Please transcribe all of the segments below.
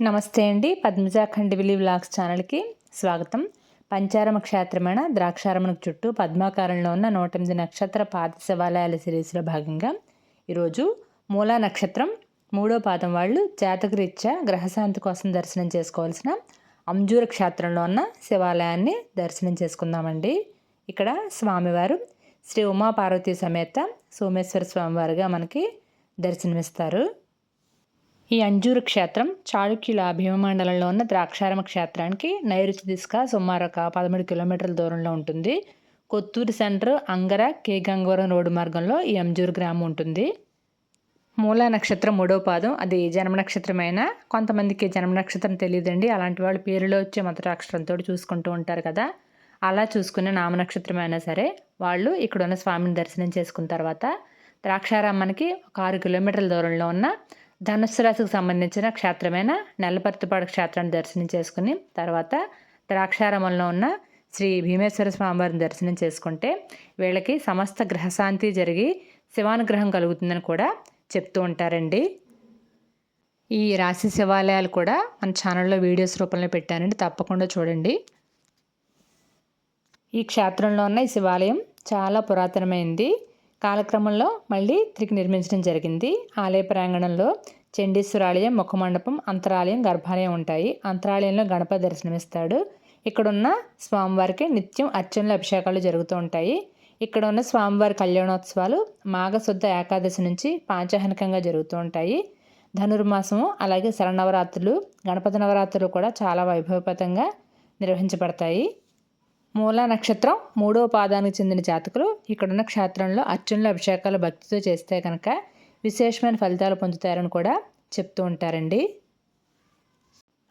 నమస్తే అండి. పద్మజా ఖండివిలి వ్లాగ్స్ ఛానల్కి స్వాగతం. పంచారమ క్షేత్రమైన ద్రాక్షారమణకు చుట్టూ పద్మాకారంలో ఉన్న నూట ఎనిమిది నక్షత్ర పాద శివాలయాల సిరీస్లో భాగంగా ఈరోజు మూలా నక్షత్రం మూడో పాదం వాళ్ళు జాతకరీత్యా గ్రహశాంతి కోసం దర్శనం చేసుకోవాల్సిన అంజూర క్షేత్రంలో ఉన్న శివాలయాన్ని దర్శనం చేసుకుందామండి. ఇక్కడ స్వామివారు శ్రీ ఉమాపార్వతి సమేత సోమేశ్వర స్వామివారిగా మనకి దర్శనమిస్తారు. ఈ అంజూరు క్షేత్రం చాళుక్యుల భీమమండలంలో ఉన్న ద్రాక్షారమ క్షేత్రానికి నైరుతి దిశగా సుమారు ఒక పదమూడు కిలోమీటర్ల దూరంలో ఉంటుంది. కొత్తూరు సెంటర్ అంగర కే గంగవరం రోడ్డు మార్గంలో ఈ అంజూరు గ్రామం ఉంటుంది. మూల నక్షత్రం మూడో పాదం. అది జన్మ నక్షత్రమైన? కొంతమందికి జన్మ నక్షత్రం తెలియదండి. అలాంటి వాళ్ళు పేరులో వచ్చే మొదటి అక్షరంతో చూసుకుంటూ ఉంటారు కదా. అలా చూసుకునే నామనక్షత్రం అయినా సరే వాళ్ళు ఇక్కడ ఉన్న స్వామిని దర్శనం చేసుకున్న తర్వాత ద్రాక్షారామానికి ఒక ఆరు కిలోమీటర్ల దూరంలో ఉన్న ధనుస్సు రాశికి సంబంధించిన క్షేత్రమైన నెల్లపర్తిపాడు క్షేత్రాన్ని దర్శనం చేసుకుని తర్వాత ద్రాక్షారామంలో ఉన్న శ్రీ భీమేశ్వర స్వామివారిని దర్శనం చేసుకుంటే వీళ్ళకి సమస్త గ్రహశాంతి జరిగి శివానుగ్రహం కలుగుతుందని కూడా చెప్తూ ఉంటారండి. ఈ రాశి శివాలయాలు కూడా మన ఛానల్లో వీడియోస్ రూపంలో పెట్టానండి. తప్పకుండా చూడండి. ఈ క్షేత్రంలో ఉన్న ఈ శివాలయం చాలా పురాతనమైంది. కాలక్రమంలో మళ్ళీ తిరిగి నిర్మించడం జరిగింది. ఆలయ ప్రాంగణంలో చండీశ్వరాలయం ముఖమండపం అంతరాలయం గర్భాలయం ఉంటాయి. అంతరాలయంలో గణపతి దర్శనమిస్తాడు. ఇక్కడున్న స్వామివారికి నిత్యం అర్చనలు అభిషేకాలు జరుగుతూ ఉంటాయి. ఇక్కడ ఉన్న స్వామివారి కళ్యాణోత్సవాలు మాఘశుద్ధ ఏకాదశి నుంచి పాంచహనికంగా జరుగుతూ ఉంటాయి. ధనుర్మాసము అలాగే శరణవరాత్రులు గణపతి నవరాత్రులు కూడా చాలా వైభవపతంగా నిర్వహించబడతాయి. మూలా నక్షత్రం మూడవ పాదానికి చెందిన జాతకులు. ఇక్కడున్న క్షేత్రంలో అర్చనలు అభిషేకాలు భక్తితో చేస్తే కనుక విశేషమైన ఫలితాలు పొందుతారని కూడా చెప్తూ ఉంటారండి.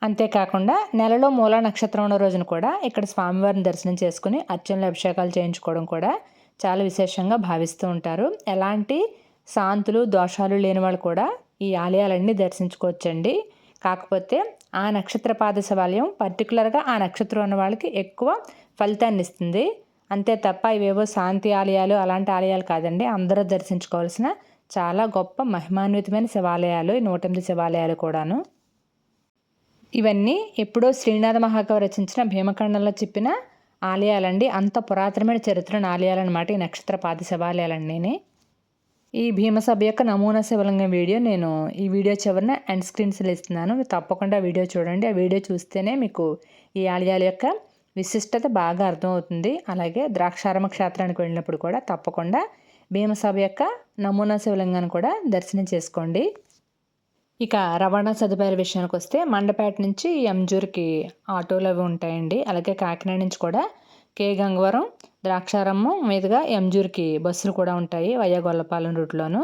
అంతేకాకుండా నెలలో మూలా నక్షత్రం ఉన్న రోజున కూడా ఇక్కడ స్వామివారిని దర్శనం చేసుకుని అర్చనలు అభిషేకాలు చేయించుకోవడం కూడా చాలా విశేషంగా భావిస్తూ ఉంటారు. ఎలాంటి శాంతులు దోషాలు లేని వాళ్ళు కూడా ఈ ఆలయాలన్నీ దర్శించుకోవచ్చండి. కాకపోతే ఆ నక్షత్ర పాద శివాలయం పర్టికులర్గా ఆ నక్షత్రం ఉన్న వాళ్ళకి ఎక్కువ ఫలితాన్ని ఇస్తుంది. అంతే తప్ప ఇవేవో శాంతి ఆలయాలు అలాంటి ఆలయాలు కాదండి. అందరూ దర్శించుకోవాల్సిన చాలా గొప్ప మహిమాన్వితమైన శివాలయాలు ఈ నూట ఎనిమిది శివాలయాలు కూడాను. ఇవన్నీ ఎప్పుడో శ్రీనాథ మహాకవి రచించిన భీమఖండంలో చెప్పిన ఆలయాలండి. అంత పురాతనమైన చరిత్రను ఆలయాలన్నమాట ఈ నక్షత్ర పాద శివాలయాలండి ఈ భీమసభ యొక్క నమూనా శివలింగం వీడియో నేను ఈ వీడియో చివరిన ఎండ్ స్క్రీన్స్లో ఇస్తున్నాను. తప్పకుండా వీడియో చూడండి. ఆ వీడియో చూస్తేనే మీకు ఈ ఆలయాల యొక్క విశిష్టత బాగా అర్థమవుతుంది. అలాగే ద్రాక్షారామ క్షేత్రానికి వెళ్ళినప్పుడు కూడా తప్పకుండా భీమసభ యొక్క నమూనా శివలింగాన్ని కూడా దర్శనం చేసుకోండి. ఇక రవాణా సదుపాయాల విషయానికి వస్తే మండపేట నుంచి ఎంజూర్కి ఆటోలు అవి ఉంటాయండి. అలాగే కాకినాడ నుంచి కూడా కే గంగవరం ద్రాక్షారమ్మ మీదుగా ఎంజూర్కి బస్సులు కూడా ఉంటాయి వయ్యా గొల్లపాలెం రూట్లోను.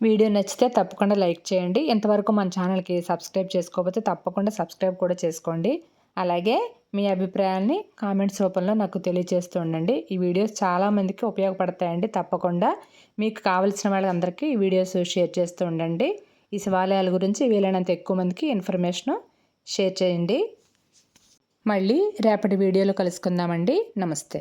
వీడియో నచ్చితే తప్పకుండా లైక్ చేయండి. ఇంతవరకు మన ఛానల్కి సబ్స్క్రైబ్ చేసుకోకపోతే తప్పకుండా సబ్స్క్రైబ్ కూడా చేసుకోండి. అలాగే మీ అభిప్రాయాన్ని కామెంట్స్ రూపంలో నాకు తెలియజేస్తూ ఉండండి. ఈ వీడియోస్ చాలామందికి ఉపయోగపడతాయండి. తప్పకుండా మీకు కావలసిన వాళ్ళందరికీ ఈ వీడియోస్ షేర్ చేస్తూ ఉండండి. ఈ శివాలయాల గురించి వీలైనంత ఎక్కువ మందికి ఇన్ఫర్మేషన్ షేర్ చేయండి. మళ్ళీ రేపటి వీడియోలో కలుసుకుందామండి. నమస్తే.